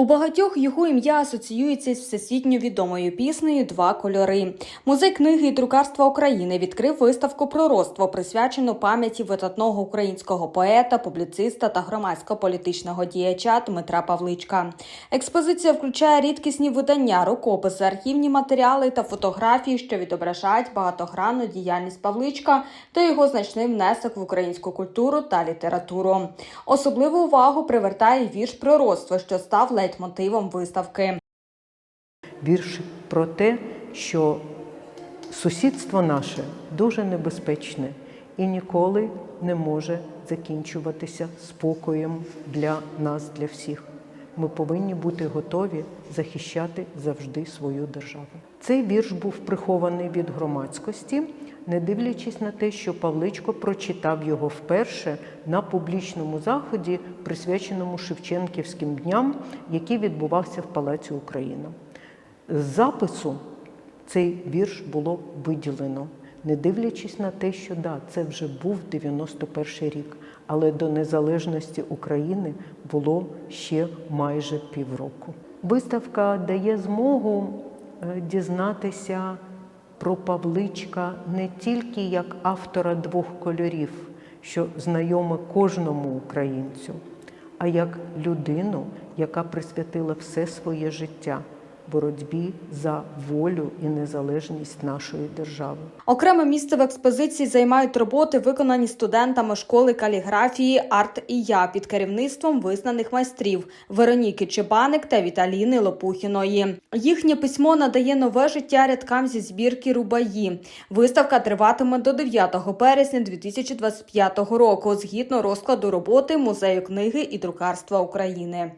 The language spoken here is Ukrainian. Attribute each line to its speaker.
Speaker 1: У багатьох його ім'я асоціюється з всесвітньо відомою піснею Два кольори. Музей книги і друкарства України відкрив виставку пророцтво, присвячену пам'яті видатного українського поета, публіциста та громадсько-політичного діяча Дмитра Павличка. Експозиція включає рідкісні видання, рукописи, архівні матеріали та фотографії, що відображають багатогранну діяльність Павличка та його значний внесок в українську культуру та літературу. Особливу увагу привертає вірш пророцтво, що став лейтмотивом виставки.
Speaker 2: вірш про те, що сусідство наше дуже небезпечне і ніколи не може закінчуватися спокоєм для нас, для всіх. Ми повинні бути готові захищати завжди свою державу. Цей вірш був прихований від громадськості, не дивлячись на те, що Павличко прочитав його вперше на публічному заході, присвяченому Шевченківським дням, який відбувався в Палаці Україна. З запису цей вірш було виділено, не дивлячись на те, що да, це вже був 91 рік, але до незалежності України було ще майже півроку. Виставка дає змогу е, дізнатися про Павличка не тільки як автора двох кольорів, що знайоме кожному українцю, а як людину, яка присвятила все своє життя боротьбі за волю і незалежність нашої держави.
Speaker 1: Окреме місце в експозиції займають роботи, виконані студентами школи каліграфії Арт і я під керівництвом визнаних майстрів Вероніки Чебаник та Віталіни Лопухіної. Їхнє письмо надає нове життя рядкам зі збірки Рубаї. Виставка триватиме до 9 березня 2025 року, згідно розкладу роботи Музею книги і друкарства України.